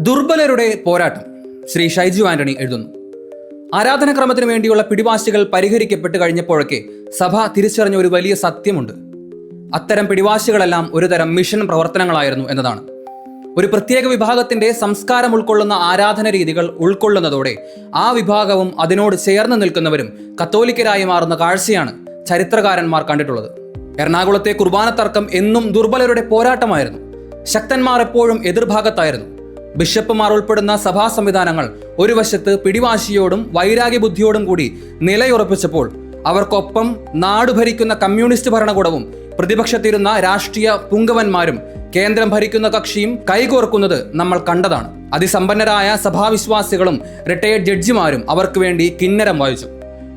ദുർബലരുടെ പോരാട്ടം ശ്രീ ഷൈജു ആന്റണി എഴുതുന്നു. ആരാധനക്രമത്തിനു വേണ്ടിയുള്ള പിടിവാശികൾ പരിഹരിക്കപ്പെട്ട് കഴിഞ്ഞപ്പോഴൊക്കെ സഭ തിരിച്ചറിഞ്ഞ ഒരു വലിയ സത്യമുണ്ട്. അത്തരം പിടിവാശികളെല്ലാം ഒരുതരം മിഷൻ പ്രവർത്തനങ്ങളായിരുന്നു എന്നതാണ്. ഒരു പ്രത്യേക വിഭാഗത്തിന്റെ സംസ്കാരം ഉൾക്കൊള്ളുന്ന ആരാധന രീതികൾ ഉൾക്കൊള്ളുന്നതോടെ ആ വിഭാഗവും അതിനോട് ചേർന്ന് നിൽക്കുന്നവരും കത്തോലിക്കരായി മാറുന്ന കാഴ്ചയാണ് ചരിത്രകാരന്മാർ കണ്ടിട്ടുള്ളത്. എറണാകുളത്തെ കുർബാന തർക്കം എന്നും ദുർബലരുടെ പോരാട്ടമായിരുന്നു. ശക്തന്മാർ എപ്പോഴും എതിർഭാഗത്തായിരുന്നു. ബിഷപ്പുമാർ ഉൾപ്പെടുന്ന സഭാ സംവിധാനങ്ങൾ ഒരു വശത്ത് പിടിവാശിയോടും വൈരാഗ്യബുദ്ധിയോടും കൂടി നിലയുറപ്പിച്ചപ്പോൾ അവർക്കൊപ്പം നാട് ഭരിക്കുന്ന കമ്മ്യൂണിസ്റ്റ് ഭരണകൂടവും പ്രതിപക്ഷത്തിരുന്ന രാഷ്ട്രീയ പുങ്കവന്മാരും കേന്ദ്രം ഭരിക്കുന്ന കക്ഷിയും കൈകോർക്കുന്നത് നമ്മൾ കണ്ടതാണ്. അതിസമ്പന്നരായ സഭാവിശ്വാസികളും റിട്ടയർഡ് ജഡ്ജിമാരും അവർക്ക് വേണ്ടി കിന്നരം വായിച്ചു.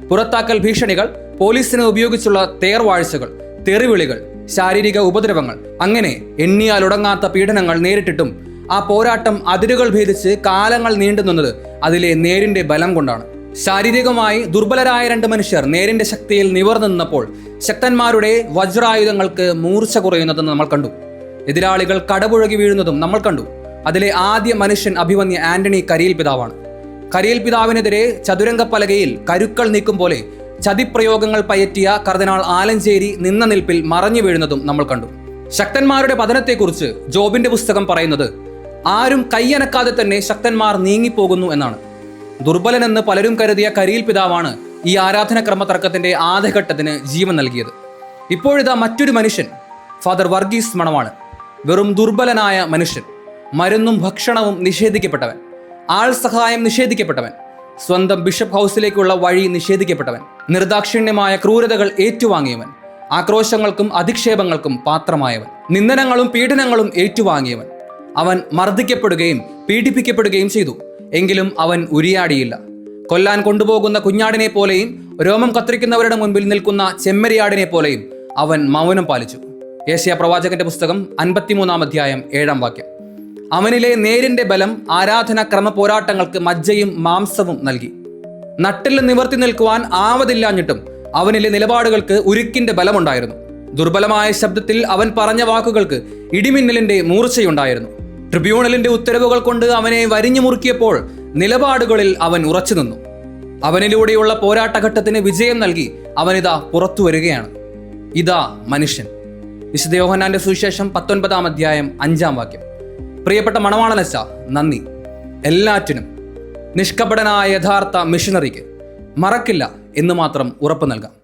പുറത്താക്കൽ ഭീഷണികൾ പോലീസിനെ ഉപയോഗിച്ചുള്ള തേർവാഴ്ചകൾ തെറിവിളികൾ ശാരീരിക ഉപദ്രവങ്ങൾ അങ്ങനെ എണ്ണിയാലുടങ്ങാത്ത പീഡനങ്ങൾ നേരിട്ടിട്ടും ആ പോരാട്ടം അതിരുകൾ ഭേദിച്ച് കാലങ്ങൾ നീണ്ടുനിന്നത് അതിലെ നേരിന്റെ ബലം കൊണ്ടാണ്. ശാരീരികമായി ദുർബലരായ രണ്ട് മനുഷ്യർ നേരിന്റെ ശക്തിയിൽ നിവർന്നു നിന്നപ്പോൾ ശക്തന്മാരുടെ വജ്രായുധങ്ങൾക്ക് മൂർച്ച കുറയുന്നതും നമ്മൾ കണ്ടു. എതിരാളികൾ കടപുഴകി വീഴുന്നതും നമ്മൾ കണ്ടു. അതിലെ ആദ്യ മനുഷ്യൻ അഭിമന്യ ആന്റണി കരിയിൽ പിതാവാണ്. കരിയിൽ പിതാവിനെതിരെ ചതുരംഗ പലകയിൽ കരുക്കൾ നീക്കും പോലെ ചതിപ്രയോഗങ്ങൾ പയറ്റിയ കർദിനാൾ ആലഞ്ചേരി നിന്ന നിൽപ്പിൽ മറഞ്ഞു വീഴുന്നതും നമ്മൾ കണ്ടു. ശക്തന്മാരുടെ പതനത്തെക്കുറിച്ച് ജോബിന്റെ പുസ്തകം പറയുന്നത് ആരും കൈയനക്കാതെ തന്നെ ശക്തന്മാർ നീങ്ങിപ്പോകുന്നു എന്നാണ്. ദുർബലനെന്ന് പലരും കരുതിയ കരിയിൽ പിതാവാണ് ഈ ആരാധനക്രമ തർക്കത്തിന്റെ ആദ്യഘട്ടത്തിന് ജീവൻ നൽകിയത്. ഇപ്പോഴിതാ മറ്റൊരു മനുഷ്യൻ ഫാദർ വർഗീസ് മണമാണ് വെറും ദുർബലനായ മനുഷ്യൻ മരുന്നും ഭക്ഷണവും നിഷേധിക്കപ്പെട്ടവൻ ആൾ സഹായം നിഷേധിക്കപ്പെട്ടവൻ സ്വന്തം ബിഷപ്പ് ഹൗസിലേക്കുള്ള വഴി നിഷേധിക്കപ്പെട്ടവൻ നിർദാക്ഷിണ്യമായ ക്രൂരതകൾ ഏറ്റുവാങ്ങിയവൻ ആക്രോശങ്ങൾക്കും അധിക്ഷേപങ്ങൾക്കും പാത്രമായവൻ നിന്ദനങ്ങളും പീഡനങ്ങളും ഏറ്റുവാങ്ങിയവൻ. അവൻ മർദ്ദിക്കപ്പെടുകയും പീഡിപ്പിക്കപ്പെടുകയും ചെയ്തു. എങ്കിലും അവൻ ഉരിയാടിയില്ല. കൊല്ലാൻ കൊണ്ടുപോകുന്ന കുഞ്ഞാടിനെ പോലെയും രോമം കത്തിരിക്കുന്നവരുടെ മുൻപിൽ നിൽക്കുന്ന ചെമ്മരിയാടിനെ പോലെയും അവൻ മൗനം പാലിച്ചു. ഏഷ്യ പ്രവാചകന്റെ പുസ്തകം അൻപത്തിമൂന്നാം അധ്യായം ഏഴാം വാക്യം. അവനിലെ നേരിന്റെ ബലം ആരാധന ക്രമ പോരാട്ടങ്ങൾക്ക് മജ്ജയും മാംസവും നൽകി. നട്ടിൽ നിവർത്തി നിൽക്കുവാൻ ആവതില്ലാഞ്ഞിട്ടും അവനിലെ നിലപാടുകൾക്ക് ഉരുക്കിന്റെ ബലമുണ്ടായിരുന്നു. ദുർബലമായ ശബ്ദത്തിൽ അവൻ പറഞ്ഞ വാക്കുകൾക്ക് ഇടിമിന്നലിന്റെ മൂർച്ചയുണ്ടായിരുന്നു. ട്രിബ്യൂണലിന്റെ ഉത്തരവുകൾ കൊണ്ട് അവനെ വരിഞ്ഞു മുറുക്കിയപ്പോൾ നിലപാടുകളിൽ അവൻ ഉറച്ചു നിന്നു. അവനിലൂടെയുള്ള പോരാട്ടഘട്ടത്തിന് വിജയം നൽകി അവനിതാ പുറത്തു വരികയാണ്. ഇതാ മനുഷ്യൻ. വിശുദ്ധ യോഹന്നാന്റെ സുവിശേഷം പത്തൊൻപതാം അധ്യായം അഞ്ചാം വാക്യം. പ്രിയപ്പെട്ട മണവാളനച്ച നന്ദി. എല്ലാറ്റിനും നിഷ്കപടനായ യഥാർത്ഥ മിഷനറിക്ക് മറക്കില്ല എന്ന് മാത്രം ഉറപ്പു നൽകാം.